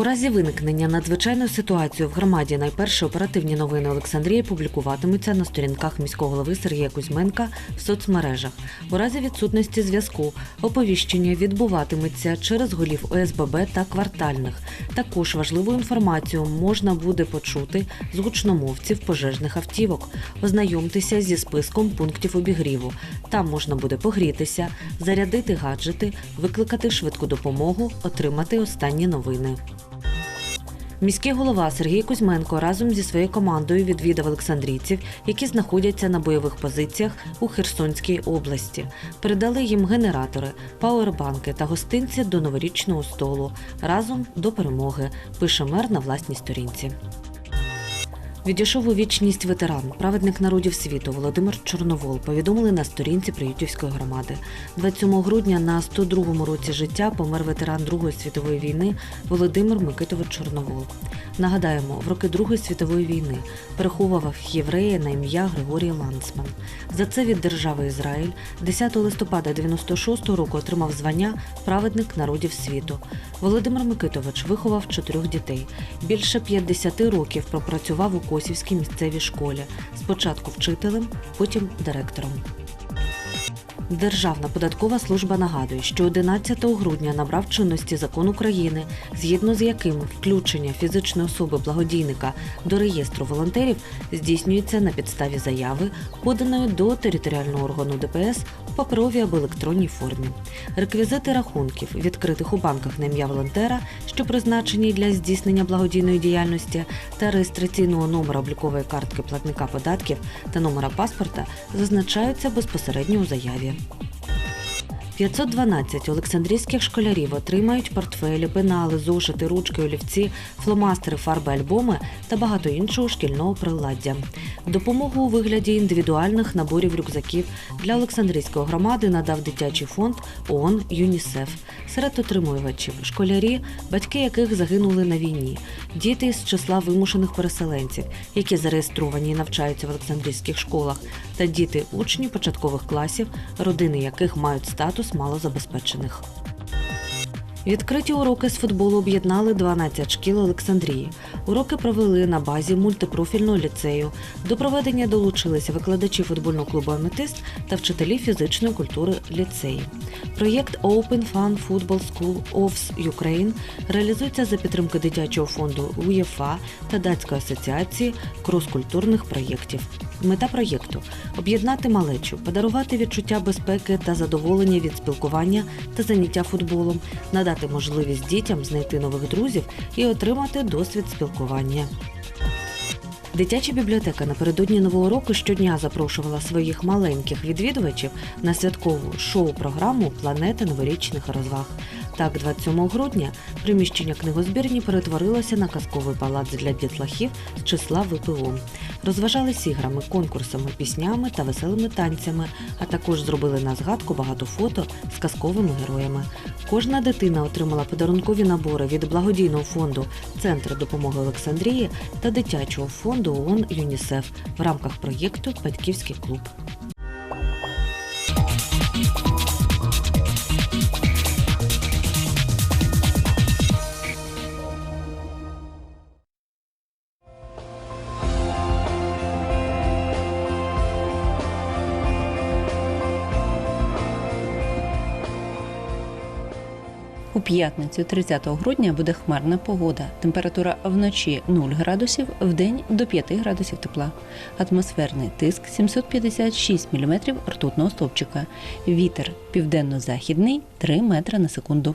У разі виникнення надзвичайної ситуації в громаді найперші оперативні новини Олександрії публікуватимуться на сторінках міського голови Сергія Кузьменка в соцмережах. У разі відсутності зв'язку оповіщення відбуватиметься через голів ОСББ та квартальних. Також важливу інформацію можна буде почути з гучномовців пожежних автівок. Ознайомтеся зі списком пунктів обігріву. Там можна буде погрітися, зарядити гаджети, викликати швидку допомогу, отримати останні новини. Міський голова Сергій Кузьменко разом зі своєю командою відвідав олександрійців, які знаходяться на бойових позиціях у Херсонській області. Передали їм генератори, пауербанки та гостинці до новорічного столу разом до перемоги. Пише мер на власній сторінці. Відійшов у вічність ветеран, праведник народів світу Володимир Чорновол повідомили на сторінці Приютівської громади. 27 грудня на 102-му році життя помер ветеран Другої світової війни Володимир Микитович Чорновол. Нагадаємо, в роки Другої світової війни переховував єврея на ім'я Григорій Лансман. За це від держави Ізраїль 10 листопада 96-го року отримав звання Праведник народів світу. Володимир Микитович виховав чотирьох дітей. Більше 50 років пропрацював у Косівській місцевій школі. Спочатку вчителем, потім директором. Державна податкова служба нагадує, що 11 грудня набрав чинності закон України, згідно з яким включення фізичної особи благодійника до реєстру волонтерів здійснюється на підставі заяви, поданої до територіального органу ДПС у паперовій або електронній формі. Реквізити рахунків, відкритих у банках на ім'я волонтера, що призначені для здійснення благодійної діяльності, та реєстраційного номера облікової картки платника податків та номера паспорта зазначаються безпосередньо у заяві. 512 олександрійських школярів отримають портфелі, пенали, зошити, ручки, олівці, фломастери, фарби, альбоми та багато іншого шкільного приладдя. Допомогу у вигляді індивідуальних наборів рюкзаків для Олександрійської громади надав дитячий фонд ООН ЮНІСЕФ. Серед отримувачів школярі, батьки яких загинули на війні, діти з числа вимушених переселенців, які зареєстровані і навчаються в Олександрійських школах, та діти учнів початкових класів, родини яких мають статус малозабезпечених. Відкриті уроки з футболу об'єднали 12 шкіл Олександрії. Уроки провели на базі мультипрофільного ліцею. До проведення долучилися викладачі футбольного клубу Аметист та вчителі фізичної культури ліцею. Проєкт Open Fun Football School OFS Ukraine реалізується за підтримки дитячого фонду УЄФА та датської асоціації кроскультурних проєктів. Мета проєкту об'єднати малечу, подарувати відчуття безпеки та задоволення від спілкування та заняття футболом, надати можливість дітям знайти нових друзів і отримати досвід спілкування. Дитяча бібліотека напередодні нового року щодня запрошувала своїх маленьких відвідувачів на святкову шоу-програму Планета новорічних розваг. Так, 27 грудня приміщення книгозбірні перетворилося на казковий палац для дітлахів з числа ВПО. Розважались іграми, конкурсами, піснями та веселими танцями, а також зробили на згадку багато фото з казковими героями. Кожна дитина отримала подарункові набори від благодійного фонду Центр допомоги Олександрії та дитячого фонду ООН ЮНІСЕФ в рамках проєкту Батьківський клуб. У п'ятницю 30 грудня буде хмарна погода. Температура вночі 0 градусів, вдень до 5 градусів тепла. Атмосферний тиск 756 мм ртутного стовпчика. Вітер південно-західний 3 метри на секунду.